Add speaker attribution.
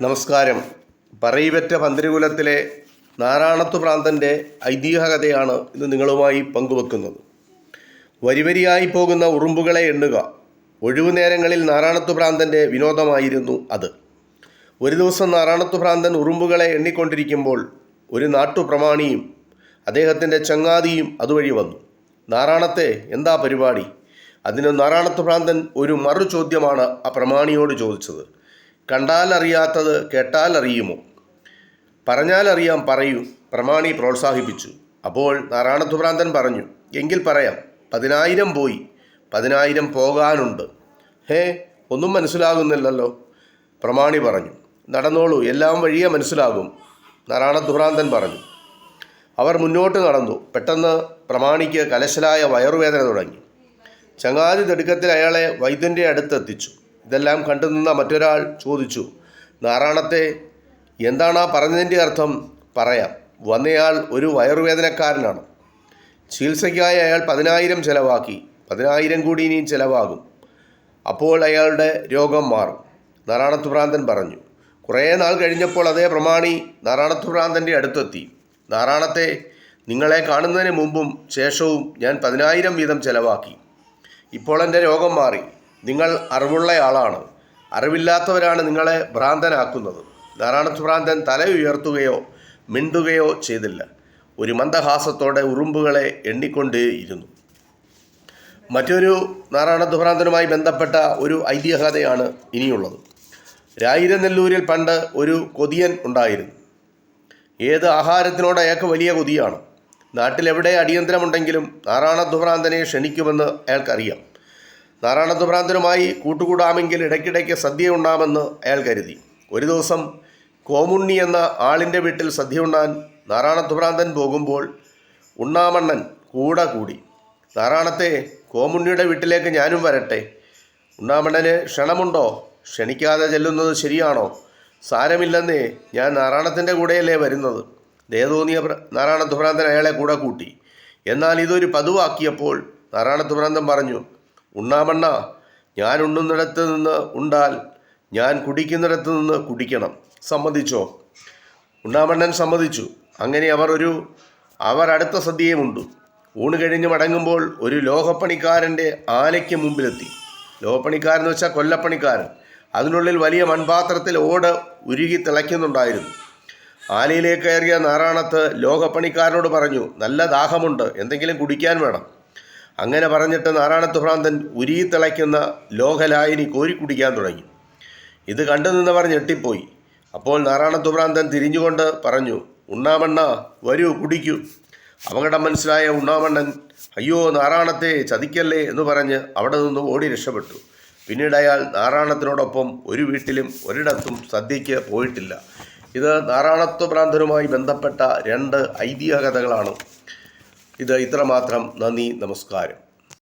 Speaker 1: നമസ്കാരം. പറയിവറ്റ പന്തിരികുലത്തിലെ നാരായണത്തു പ്രാന്തന്റെ ഐതിഹ്യകഥയാണ് ഇന്ന് നിങ്ങളുമായി പങ്കുവെക്കുന്നത്. വരിവരിയായി പോകുന്ന ഉറുമ്പുകളെ എണ്ണുക. ഒഴിവു നേരങ്ങളിൽ നാരായണത്തു പ്രാന്തന്റെ വിനോദമായിരുന്നു അത്. ഒരു ദിവസം നാരായണത്തു പ്രാന്തൻ ഉറുമ്പുകളെ എണ്ണിക്കൊണ്ടിരിക്കുമ്പോൾ ഒരു നാട്ടുപ്രമാണിയും അദ്ദേഹത്തിന്റെ ചങ്ങാതിയും അതുവഴി വന്നു. നാരായണത്തെ എന്താ പരിപാടി? അതിന് നാരായണത്തു പ്രാന്തൻ ഒരു മറു ചോദ്യമാണ് ആ പ്രമാണിയോട് ചോദിച്ചത്. അറിയുമോ പറഞ്ഞാൽ അറിയാം പറയൂ പ്രമാണി പ്രോത്സാഹിപ്പിച്ചു. അപ്പോൾ നാരായണധുഭ്രാന്തൻ പറഞ്ഞു എങ്കിൽ പറയാം പതിനായിരം പോയി പതിനായിരം പോകാനുണ്ട്. ഹേ ഒന്നും മനസ്സിലാകുന്നില്ലല്ലോ പ്രമാണി പറഞ്ഞു. നടന്നോളൂ എല്ലാം വഴിയേ മനസ്സിലാകും നാരായണധുഭ്രാന്തൻ പറഞ്ഞു. അവർ മുന്നോട്ട് നടന്നു. പെട്ടെന്ന് പ്രമാണിക്ക് കലശലായ വയറുവേദന തുടങ്ങി. ചങ്ങാതി തിടുക്കത്തിൽ അയാളെ വൈദ്യന്റെ അടുത്തെത്തിച്ചു. ഇതെല്ലാം കണ്ടു നിന്ന മറ്റൊരാൾ ചോദിച്ചു നാരായണത്തെ എന്താണ് ആ പറഞ്ഞതിന്റെ അർത്ഥം? പറയാം. വന്നയാൾ ഒരു വയറുവേദനക്കാരനാണ്. ചികിത്സയ്ക്കായി അയാൾ പതിനായിരം ചിലവാക്കി. പതിനായിരം കൂടി ഇനിയും ചിലവാകും. അപ്പോൾ അയാളുടെ രോഗം മാറും. നാരായണത്വഭ്രാന്തൻ പറഞ്ഞു കുറേ നാൾ കഴിഞ്ഞപ്പോൾ അതേ പ്രമാണി നാരായണത്വഭ്രാന്തന്റെ അടുത്തെത്തി. നാരായണത്തെ നിങ്ങളെ കാണുന്നതിന് മുമ്പും ശേഷവും ഞാൻ പതിനായിരം വീതം ചിലവാക്കി. ഇപ്പോൾ എന്റെ രോഗം മാറി. നിങ്ങൾ അറിവുള്ളയാളാണ്. അറിവില്ലാത്തവരാണ് നിങ്ങളെ ഭ്രാന്തനാക്കുന്നത്. നാരായണത്തു ഭ്രാന്തൻ തല ഉയർത്തുകയോ മിണ്ടുകയോ ചെയ്തില്ല. ഒരു മന്ദഹാസത്തോടെ ഉറുമ്പുകളെ എണ്ണിക്കൊണ്ടേയിരുന്നു മറ്റൊരു നാരായണത്തു ഭ്രാന്തനുമായി ബന്ധപ്പെട്ട ഒരു ഐതിഹ്യകഥയാണ് ഇനിയുള്ളത്. രായിരനെല്ലൂരിൽ പണ്ട് ഒരു കൊതിയൻ ഉണ്ടായിരുന്നു. ഏത് ആഹാരത്തിനോട് അയാൾക്ക് വലിയ കൊതിയാണ്? നാട്ടിലെവിടെ അടിയന്തരമുണ്ടെങ്കിലും നാരായണധ്വഭ്രാന്തനെ ക്ഷണിക്കുമെന്ന് അയാൾക്കറിയാം. നാരായണധ്വഭ്രാന്തനുമായി കൂട്ടുകൂടാമെങ്കിൽ ഇടയ്ക്കിടയ്ക്ക് സദ്യ ഉണ്ടാമെന്ന് അയാൾ കരുതി. ഒരു ദിവസം കോമുണ്ണി എന്ന ആളിന്റെ വീട്ടിൽ സദ്യ ഉണ്ണാൻ നാരായണതുഭ്രാന്തൻ പോകുമ്പോൾ ഉണ്ണാമണ്ണൻ കൂടെ കൂടി നാരായണത്തെ കോമുണ്ണിയുടെ വീട്ടിലേക്ക് ഞാനും വരട്ടെ. ഉണ്ണാമണ്ണന് ക്ഷണമുണ്ടോ? ക്ഷണിക്കാതെ ചെല്ലുന്നത് ശരിയാണോ? സാരമില്ലെന്നേ ഞാൻ നാരായണത്തിന്റെ കൂടെയല്ലേ വരുന്നത് ദേതോന്നിയ നാരായണതുഭ്രാന്തൻ അയാളെ കൂടെ കൂട്ടി. എന്നാൽ ഇതൊരു പതിവാക്കിയപ്പോൾ നാരായണതുഭ്രാന്തൻ പറഞ്ഞു ഉണ്ണാമണ്ണ ഞാൻ ഉണ്ണുന്നിടത്ത് നിന്ന് ഉണ്ടാൽ ഞാൻ കുടിക്കുന്നിടത്ത് നിന്ന് കുടിക്കണം. സമ്മതിച്ചോ? ഉണ്ണാമണ്ണൻ സമ്മതിച്ചു. അങ്ങനെ അവർ ഒരു അവർ അടുത്ത സദ്യയും ഉണ്ടു ഊണ് കഴിഞ്ഞ് മടങ്ങുമ്പോൾ ഒരു ലോഹപ്പണിക്കാരന്റെ ആലയ്ക്ക് മുമ്പിലെത്തി. ലോഹപ്പണിക്കാരൻ എന്ന് വെച്ചാൽ കൊല്ലപ്പണിക്കാരൻ. അതിനുള്ളിൽ വലിയ മൺപാത്രത്തിൽ ഓട് ഉരുകി തിളയ്ക്കുന്നുണ്ടായിരുന്നു. ആലയിലേക്ക് കയറിയ നാരായണത്ത് ലോകപ്പണിക്കാരനോട് പറഞ്ഞു നല്ല ദാഹമുണ്ട് എന്തെങ്കിലും കുടിക്കാൻ വേണം. അങ്ങനെ പറഞ്ഞിട്ട് നാരായണത്ത് ഭ്രാന്തൻ ഉരുകി തിളയ്ക്കുന്ന കോരി കുടിക്കാൻ തുടങ്ങി. ഇത് കണ്ടു നിന്നവർ ഞെട്ടിപ്പോയി. അപ്പോൾ നാരായണത്ത് ഭ്രാന്തൻ തിരിഞ്ഞുകൊണ്ട് പറഞ്ഞു ഉണ്ണാമണ്ണ വരൂ കുടിക്കൂ. അപകടം മനസ്സിലായ ഉണ്ണാമണ്ണൻ അയ്യോ നാരായണത്തെ ചതിക്കല്ലേ എന്ന് പറഞ്ഞ് അവിടെ നിന്ന് ഓടി രക്ഷപ്പെട്ടു. പിന്നീട് അയാൾ നാരായണത്തിനോടൊപ്പം ഒരു വീട്ടിലും ഒരിടത്തും സദ്യയ്ക്ക് പോയിട്ടില്ല. ഇത് നാരായണത്വ ഭ്രാന്തനുമായി ബന്ധപ്പെട്ട രണ്ട് ഐതിഹ്യ കഥകളാണ് ഇത് ഇത്രമാത്രം. നന്ദി നമസ്കാരം.